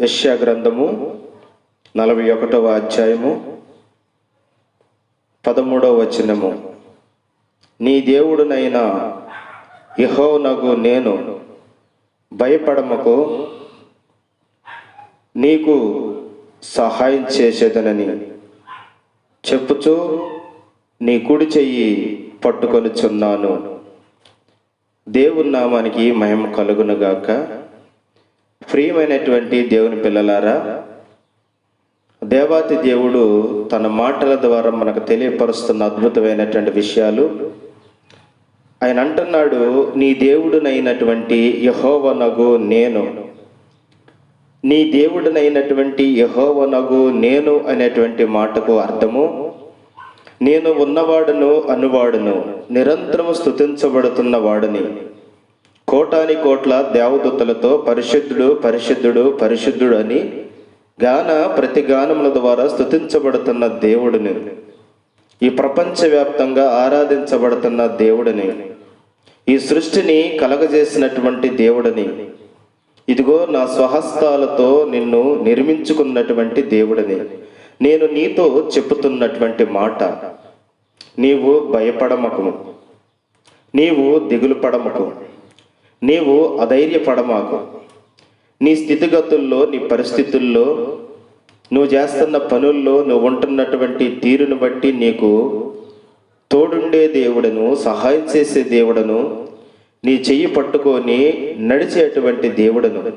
యశ్యా గ్రంథము నలభై ఒకటవ అధ్యాయము పదమూడవ వచనము. నీ దేవుడునైన యెహోవనగు నేను భయపడమకు నీకు సహాయం చేసేదనని చెప్పుచూ నీ కుడి చెయ్యి పట్టుకొనుచున్నాను. దేవుని నామానికి మహిమ కలుగునుగాక. ప్రియమైనటువంటి దేవుని పిల్లలారా దేవాతి దేవుడు తన మాటల ద్వారా మనకు తెలియపరుస్తున్న అద్భుతమైనటువంటి విషయాలు. ఆయన అంటున్నాడు నీ దేవుడునైనటువంటి యహోవనగు నేను. నీ దేవుడినైనటువంటి యహోవనగు నేను అనేటువంటి మాటకు అర్థము. నేను ఉన్నవాడును అనువాడును. నిరంతరము స్థుతించబడుతున్న వాడిని. కోటాని కోట్ల దేవదూతలతో పరిశుద్ధుడు పరిశుద్ధుడు పరిశుద్ధుడు అని గాన ప్రతి గానముల ద్వారా స్థుతించబడుతున్న దేవుడిని. ఈ ప్రపంచవ్యాప్తంగా ఆరాధించబడుతున్న దేవుడిని. ఈ సృష్టిని కలగజేసినటువంటి దేవుడిని. ఇదిగో నా స్వహస్తాలతో నిన్ను నిర్మించుకున్నటువంటి దేవుడిని. నేను నీతో చెప్పుతున్నటువంటి మాట. నీవు భయపడమకు. నీవు దిగులు పడమకు నీవు అధైర్యపడమాకు. నీ స్థితిగతుల్లో నీ పరిస్థితుల్లో నువ్వు చేస్తున్న పనుల్లో నువ్వు ఉంటున్నటువంటి తీరును బట్టి నీకు తోడుండే దేవుడను సహాయం చేసే దేవుడను నీ చెయ్యి పట్టుకొని నడిచేటువంటి దేవుడను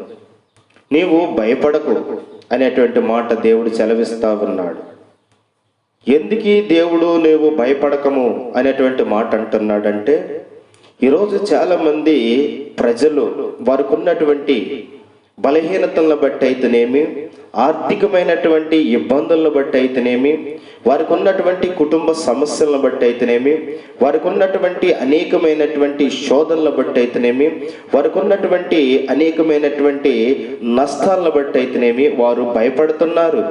నీవు భయపడకు అనేటువంటి మాట దేవుడు సెలవిస్తా ఉన్నాడు. ఎందుకీ దేవుడు నీవు భయపడకము అనేటువంటి మాట అంటున్నాడంటే ఈరోజు చాలామంది ప్రజలు వారికి ఉన్నటువంటి బలహీనతలను బట్టి అయితేనేమి ఆర్థికమైనటువంటి ఇబ్బందులను బట్టి అయితేనేమి వారికి ఉన్నటువంటి కుటుంబ సమస్యలను బట్టి అయితేనేమి వారికి ఉన్నటువంటి అనేకమైనటువంటి శోధనలను బట్టి అయితేనేమి వారికి ఉన్నటువంటి అనేకమైనటువంటి నష్టాలను బట్టి అయితేనేమి వారు భయపడుతున్నారు.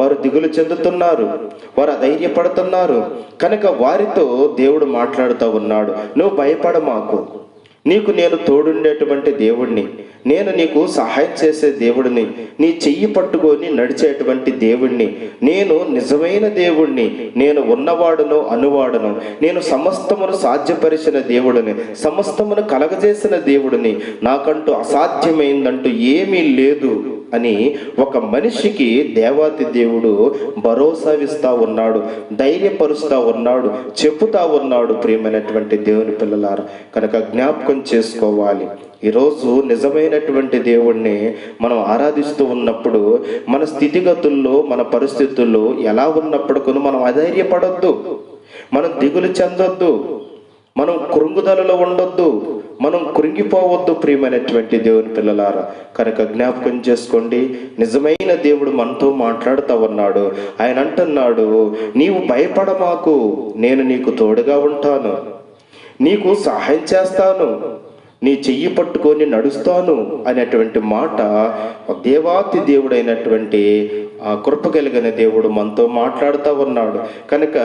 వారు దిగులు చెందుతున్నారు వారు ధైర్యపడుతున్నారు కనుక వారితో దేవుడు మాట్లాడుతూ ఉన్నాడు నువ్వు భయపడ మాకు. నీకు నేను తోడుండేటువంటి దేవుణ్ణి. నేను నీకు సహాయం చేసే దేవుడిని. నీ చెయ్యి పట్టుకొని నడిచేటువంటి దేవుణ్ణి. నేను నిజమైన దేవుణ్ణి. నేను ఉన్నవాడును అనువాడును. నేను సమస్తమును సాధ్యపరిచిన దేవుడిని. సమస్తమును కలగజేసిన దేవుడిని. నాకంటూ అసాధ్యమైందంటూ ఏమీ లేదు. అని ఒక మనిషికి దేవాతి దేవుడు భరోసా ఇస్తా ఉన్నాడు ధైర్యపరుస్తా ఉన్నాడు చెప్పుతా ఉన్నాడు ప్రియమైనటువంటి దేవుని పిల్లలారు. కనుక జ్ఞాపకం చేసుకోవాలి. ఈరోజు నిజమైనటువంటి దేవుణ్ణి మనం ఆరాధిస్తూ ఉన్నప్పుడు మన స్థితిగతుల్లో మన పరిస్థితుల్లో ఎలా ఉన్నప్పటికీ మనం అధైర్యపడొద్దు. మనం దిగులు చెందొద్దు. మనం కృంగుదలలో ఉండొద్దు. మనం కృంగిపోవద్దు ప్రియమైనటువంటి దేవుని పిల్లలారా. కనుక జ్ఞాపకం చేసుకోండి. నిజమైన దేవుడు మనతో మాట్లాడుతూ ఉన్నాడు. ఆయన అంటున్నాడు నీవు భయపడమాకు. నేను నీకు తోడుగా ఉంటాను. నీకు సహాయం చేస్తాను. నీ చెయ్యి పట్టుకొని నడుస్తాను అనేటువంటి మాట దేవాతి దేవుడైనటువంటి ఆ కృప కలిగిన దేవుడు మనతో మాట్లాడుతూ ఉన్నాడు. కనుక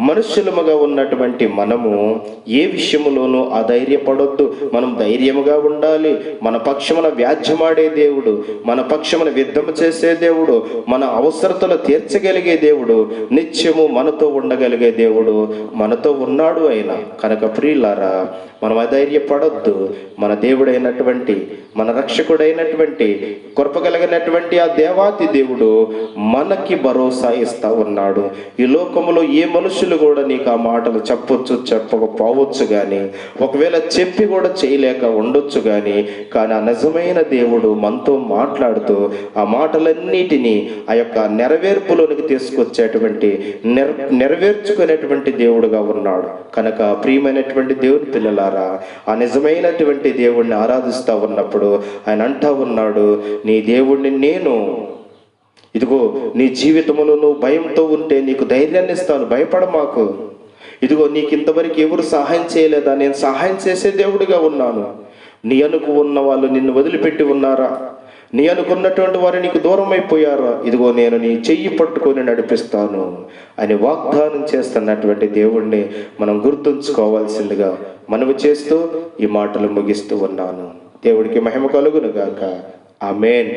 మనుష్యులముగా ఉన్నటువంటి మనము ఏ విషయములోనూ అధైర్యపడొద్దు. మనం ధైర్యముగా ఉండాలి. మన పక్షమున వ్యాజ్యమాడే దేవుడు మన పక్షమున యుద్ధము చేసే దేవుడు మన అవసరతలు తీర్చగలిగే దేవుడు నిత్యము మనతో ఉండగలిగే దేవుడు మనతో ఉన్నాడు ఆయన కనుక ప్రియులారా మనం అధైర్యపడొద్దు. మన దేవుడైనటువంటి మన రక్షకుడైనటువంటి కృపగలిగినటువంటి ఆ దేవాతి దేవుడు మనకి భరోసా ఇస్తా ఉన్నాడు. ఈ లోకములో ఏ మనుషులు కూడా నీకు ఆ మాటలు చెప్పొచ్చు చెప్పకపోవచ్చు కానీ ఒకవేళ చెప్పి కూడా చేయలేక ఉండొచ్చు కానీ కానీ ఆ నిజమైన దేవుడు మనతో మాట్లాడుతూ ఆ మాటలన్నిటినీ ఆ యొక్క నెరవేర్పులోనికి తీసుకొచ్చేటువంటి నెర నెరవేర్చుకునేటువంటి దేవుడుగా ఉన్నాడు. కనుక ప్రియమైనటువంటి దేవుని పిల్లలారా ఆ నిజమైనటువంటి దేవుణ్ణి ఆరాధిస్తూ ఉన్నప్పుడు ఆయన అంటా ఉన్నాడు నీ దేవుణ్ణి నేను ఇదిగో నీ జీవితంలో నువ్వు భయంతో ఉంటే నీకు ధైర్యాన్ని ఇస్తాను. భయపడ మాకు ఇదిగో నీకు ఇంతవరకు ఎవరు సహాయం చేయలేదా? నేను సహాయం చేసే దేవుడిగా ఉన్నాను. నీ అనుకు ఉన్న వాళ్ళు నిన్ను వదిలిపెట్టి ఉన్నారా? నీ అనుకున్నటువంటి వారు నీకు దూరం అయిపోయారా ఇదిగో నేను నీ చెయ్యి పట్టుకొని నడిపిస్తాను అని వాగ్దానం చేస్తున్నటువంటి దేవుణ్ణి మనం గుర్తుంచుకోవాల్సిందిగా మనవి చేస్తూ ఈ మాటలు ముగిస్తూ ఉన్నాను. దేవుడికి మహిమ కలుగును గాక. ఆమెన్.